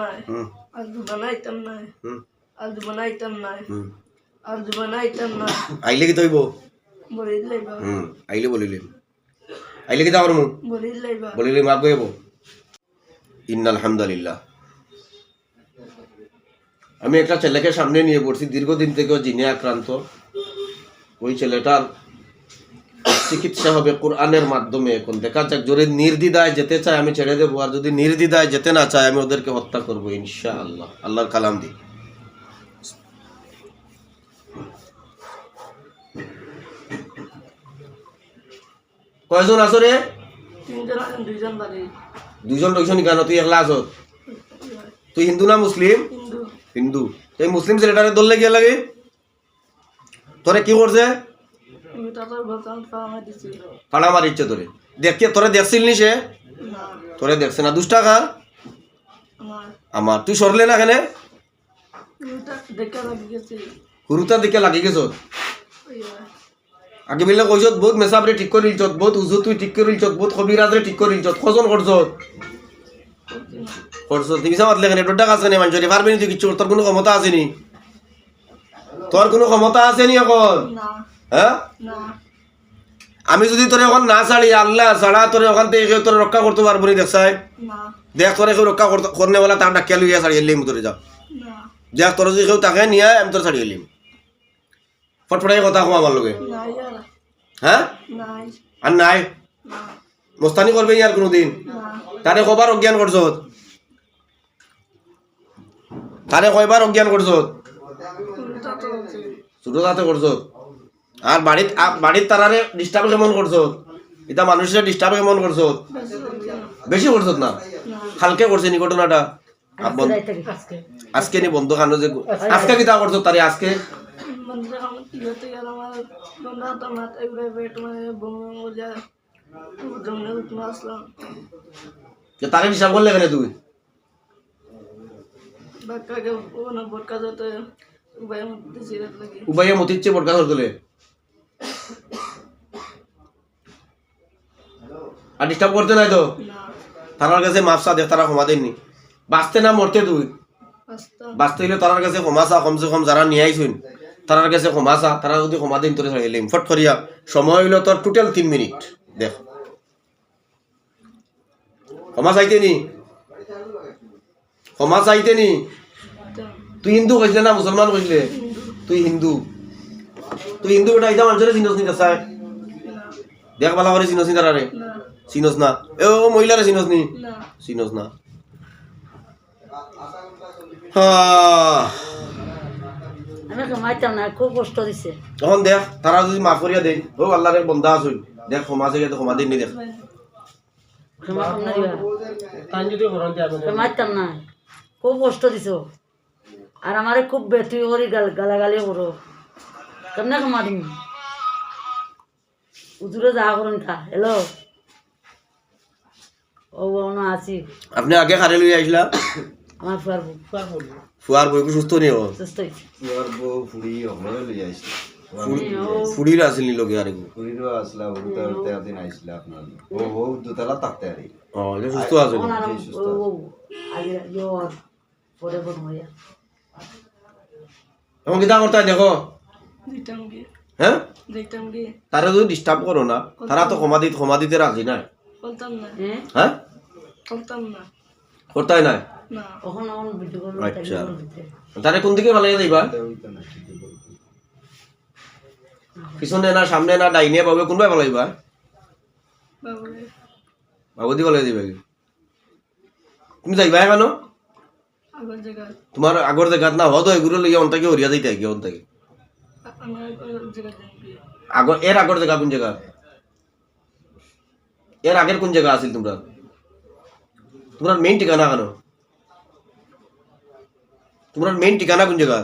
নাই। নাই। নাই। নাই। আইলে কি তৈব? বলি লাইবা। হুম আইলে বলিলিম আইলে কি তাহর মু? বলি লাইবা। বলিলিম মাপ গইব ইন্না আলহামদুলিল্লাহ আমি একটা ছেলেকে সামনে নিয়ে পড়ছি। দীর্ঘদিন থেকে জিনে আক্রান্ত। ওই ছেলেটার চিকিৎসা হবে কোরআনের মাধ্যমে এখন। দেখা যাক জোরে নির্দ্বিধায় যেতে চায় আমি ছেড়ে দেবো। আর যদি নির্দ্বিধায় যেতে না চায় আমি ওদেরকে হত্যা করব ইনশা আল্লাহ আল্লাহর কালাম দি কয়জন আছো রে? দুইজন দুজন কেন? তুই একলা আছো? তুই হিন্দু না মুসলিম? হিন্দু। এই মুসলিম ছেলেটারে দললে গিয়ে লাগে? তোরে কি করছে? ফাড়া মারিচ্ছে তোরে। দেখতে তোরে দেখছিল নি সে? তোরে দেখছে না। দুষ্টা খা আমার। তুই সরলে না কেনে দেখা লাগি গেছে। আগে বিলে কইছত বহুত মেসাবরে ঠিক করে ইলছত বহুত উজু তুই ঠিক করে ইলছত বহুত কবিরাজরে ঠিক করে ইলছত কজন করছত করছ তুমি সামাত লেখেন ডোডা কাছে নে মানুষ পারবি নি তুই কিছু তোর কোনো ক্ষমতা আছে নি? তোর কোনো ক্ষমতা আছে নি এখন না। হ্যাঁ? আমি যদি তোর এখন না ছাড়ি আল্লাহ ছাড়া তোর ওখান থেকে কেউ তোর রক্ষা করতে পারব নি দেখছাই না। দেখ তোরে কেউ রক্ষা করতে বলা তার ডাকিয়া লইয়া ছাড়িয়ে এলিম তোরে যা না। দেখ তোর যদি কেউ তাকে নিয়ে আমি তোর ছাড়িয়ে এলিম ফটফটাই কথা কম আমার নাই হ্যাঁ? আর নাই? মোস্তানি করবে আর কোনোদিন? তারে কবার অজ্ঞান করছ? তারে কয়বার অজ্ঞান করছ? ছোট তাতে করছ? আর বাড়িত বাড়ির তারারে ডিস্টার্ব কেমন করছ? এটা মানুষের ডিস্টার্ব কেমন করছ? বেশি করছ না? হালকে করছে নি ঘটনাটা আজকে নি বন্ধ খানো যে আজকে কি তা করছ তারে আজকে? তারে ডিস্টার্ব করলে কেন তুই? উবাইয়ে মতিচ্ছে বটকা ধরতলে আর ডিস্টার্ব করতে নাই তো? তারার কাছে মাপসা দেখ তারা ক্ষমা দেননি। বাঁচতে না মরতে তুই? বাঁচতে। হইলে তারার কাছে ক্ষমা চা কমসে কম যারা নিয়ে আইসুন তারার কাছে ক্ষমা চা তারা যদি ক্ষমা দিন তোরে ছাড়িয়ে ফট করিয়া সময় হইল তোর টোটাল তিন মিনিট। দেখ। ক্ষমা চাইতে নি? ক্ষমা চাইতে নি? তুই হিন্দু কইছিলে না মুসলমান কইছিলে? তুই হিন্দু। তুই হিন্দু বেটা ইটা মানুষের চিনস নি চাই দেখ বালা করে চিনস নি। তারারে চিনস না। এ ও মহিলারে চিনস নি। চিনস না। আহ, আমি কামাইতাম না খুব কষ্ট দেখ তারা যদি মাফ করিয়া দেয় ও আল্লাহরে বন্ধা আছুন দেখ ক্ষমা চাইয়া ক্ষমা দিন নি দেখ। ক্ষমা না দিবা। কামাইতাম না। খুব কষ্ট দিছ আর আমারে খুব বেতুই করি গাল গালাগালি করো। কেমনে ক্ষমা দিম উজুরে যা করুন খা হ্যালো ও না আছি আপনি আগে খারে লই আইসলা আমার ফুয়ার বউ ফুয়ার বউ ফুয়ার বইকু সুস্থ নি ও সুস্থ তোর বউ ফুড়ি অমরে লই আইছিল ফুড়ির আসিল নি লগে আর ফুড়িরও আসলা উড়তে উড়তে একদিন আইছিল আপনার ও ও দুতলা থাকতে আরি ও যে সুস্থ আছে তখন ও ও আগে ইয়োর পরে বোন হইয়া এখন কিতা করতে দেখো হ্যাঁ তারা যদি ডিস্টার্ব করো না তারা তো ক্ষমা ক্ষমা দিতে রাজি না। হ্যাঁ হ্যাঁ না। নাই? না। কখন আমার ভিডিও করব আচ্ছা। কোন দিকে ভালো যাইবা? পিছনে না সামনে না ডাইনে পাবে কোনবাই ভালো যাইবা? বাবুদি ভালো যাইবা তুমি যাইবা কেন তোমার আগর জায়গাত না হতো এগুলো লইয়া অন্তাকে হরিয়া যাইতে কি অন্তাকে আমার আগর জায়গায় যাই গিয়ে আগর এর আগর জায়গা কোন জায়গা? এর আগের কোন জায়গা আছিল তোমরা? তোমার মেইন ঠিকানা কেন? তোমার মেইন ঠিকানা কোন জায়গা?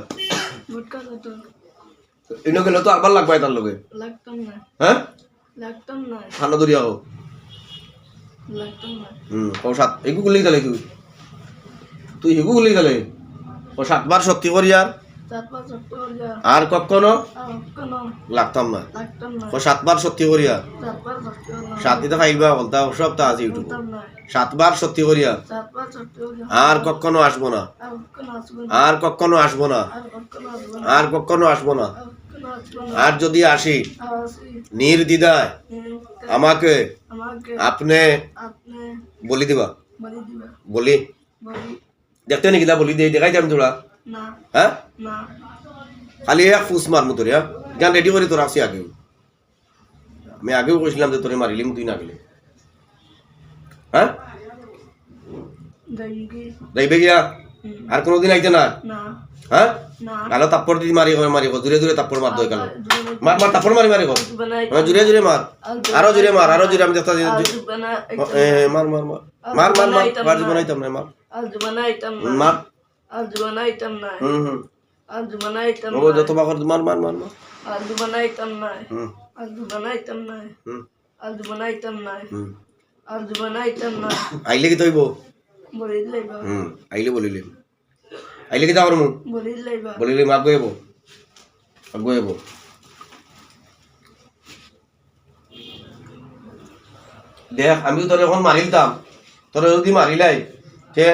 এনে গেলে তো আবার লাগবে তার লগে। লাগতাম না। হ্যাঁ? লাগতাম না। ঠান্ডা দরিয়া হোক লাগতাম না। হুম ও সাত এগু গুলি গেলে তুই। তুই হেগু গুলি গেলে ও সাতবার শক্তি করিয়ার আর কখনো? লাগতাম না। ও সাতবার সত্যি করিয়া? সাত দিতে ফাইবা বলতা সব তা আছে ইউটিউব সাতবার সত্যি করিয়া? আর কখনো আসব না। আর কখনো আসব না। আর কখনো আসব না। আর যদি আসি হুম, আমাকে আপনি বলি দিবা। বলি দেখতে নাকি বলি দিয়ে দেখাই যাম তোরা। হ্যাঁ? খালি এক ফুস মার মতো হ্যাঁ? গান রেডি করে তোর আসি আগেও। আমি আগেও কইছিলাম যে তোরে মারিলিম তুই না গেলে। হ্যাঁ? যাইবি গিয়া হুম, আর কোনোদিন আইতে না? হ্যাঁ? গালো তাপ্পর দিদি মারি করে মারি দূরে দূরে তাপ্পর মার দই গালো মার মার তাপ্পর মারি মারি গো হ্যাঁ, জুড়ে জুড়ে মার। আরও জুড়ে মার আরও জুড়ে আমি দেখতে মার মার মার। মার মার মার মার জীবনাইতাম না মার। মার। বানাইতাম না হুম আর বানাইতাম ও যত বাকর মার মার মার মার। আর বানাইতাম না আর বানাইতাম না হুম। বানাইতাম না হুম। বানাইতাম না আইলে কি তৈব? বলি লাইবা হুম আইলে বলিলিম আইলে কি যাওয়ার মু? বলি লাইবা গয়েব দেখ আমি তোর এখন মারিলতাম। তোর যদি মারিলাই সে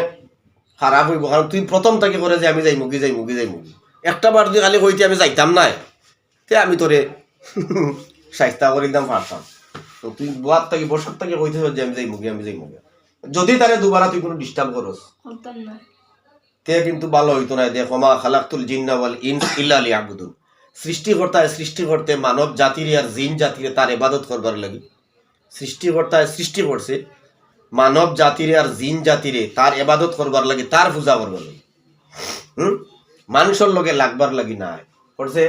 খারাপ হইব কারণ তুই প্রথম থেকে করে যে আমি যাই মুগি যাই মুগি যাই মুগি। একটা বার তুই খালি কইতে আমি যাইতাম নাই তে আমি তোরে সাহিত্য করিলাম পারতাম তো তুই বোয়ার থেকে বসার থেকে কইতে যে আমি যাই মুগি আমি যাই মুগি। যদি তারে দুবার তুই কোনো ডিস্টার্ব করস তে কিন্তু ভালো হইতো না। দেখো মা খালাকুল জিন্না ওয়াল ইনস ইল্লা লিয়াবুদুন। সৃষ্টিকর্তায় সৃষ্টি করতে মানব জাতির আর জিন জাতির তার এবাদত করবার লাগে। সৃষ্টিকর্তায় সৃষ্টি করছে মানব জাতিরে আর জিন জাতিরে তার এবাদত করবার লাগে তার পূজা করবার লাগে। হুম? মানুষের লগে লাগবার লাগি না করছে?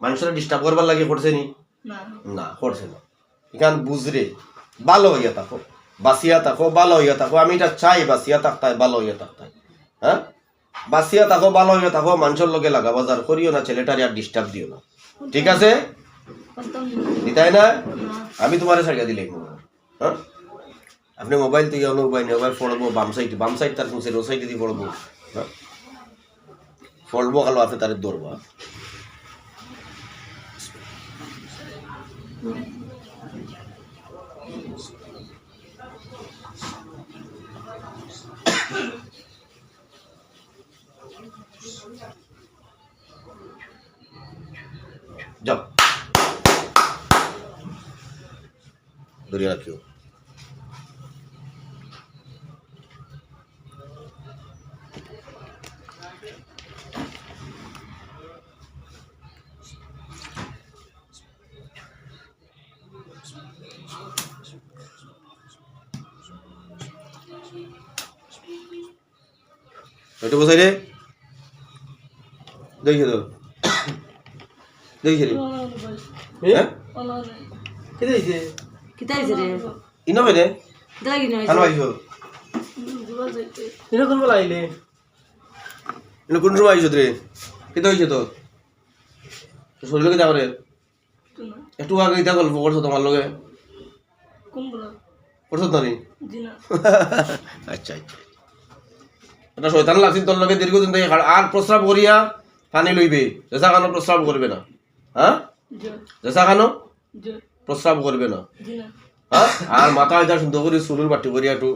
মানুষের ডিস্টার্ব করবার লাগি করছে নি? না। করছে না। এখান বুঝরে ভালো হইয়া থাকো। বাসিয়া থাকো ভালো হইয়া থাকো। আমি এটা চাই বাসিয়া থাকতাই ভালো হইয়া থাকতাই হ্যাঁ? বাসিয়া থাকো ভালো হইয়া থাকো মানুষের লগে লাগা বাজার করিও না ছেলেটারে আর ডিস্টার্ব দিও না। ঠিক আছে? না? না। আমি তোমার ছাড়িয়ে দিলে হ্যাঁ? আপনি মোবাইল থেকে অন্য মোবাইল মোবাইল পড়ব বাম সাইড বাম সাইড তার কুঁচে রো সাইডে দিয়ে পড়ব হ্যাঁ। পড়ব কালো আছে তার দৌড়বা যাও। ধরে রাখিও। এটা বসাই রে দেখি তো। দেখি রে হ্যাঁ? কিতা হয়েছে রে? ইনো রে কোন আইছো রে? হইছে তো শরীর কেটে করে তো না একটু আগে ইটা গল্প করছ তোমার লগে। কোন বলা? করছ তো নি আচ্ছা আচ্ছা। এটা শয়তান লাগছিল তোর লগে দীর্ঘদিন থেকে আর প্রস্রাব করিয়া পানি লইবে। জেসা খানো প্রস্রাব করবে না। হ্যাঁ জেসা খানো প্রস্রাব করবে না। হ্যাঁ আর মাথা এটা সুন্দর করে চুলুর বাটি করিয়া একটু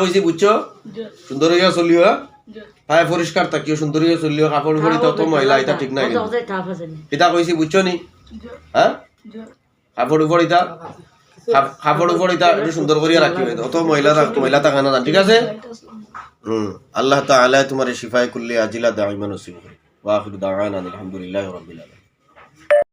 কইছি বুঝছ? সুন্দর হইয়া চলিও হ্যাঁ? পায়ে পরিষ্কার থাকিও সুন্দর হইয়া চলিও কাপড় পরি তত ময়লা এটা ঠিক নাই কিতা কইছি বুঝছ নি হ্যাঁ কাপড় উপর ইতা কাপড় উপর এটা সুন্দর করিয়া রাখি অত মহিলা মহিলা থাকা না, ঠিক আছে? হুম আল্লাহ তাআলা তোমার শিফায়ে কুল্লি আজিলা দাইমান নসিব করে ওয়া আখিরু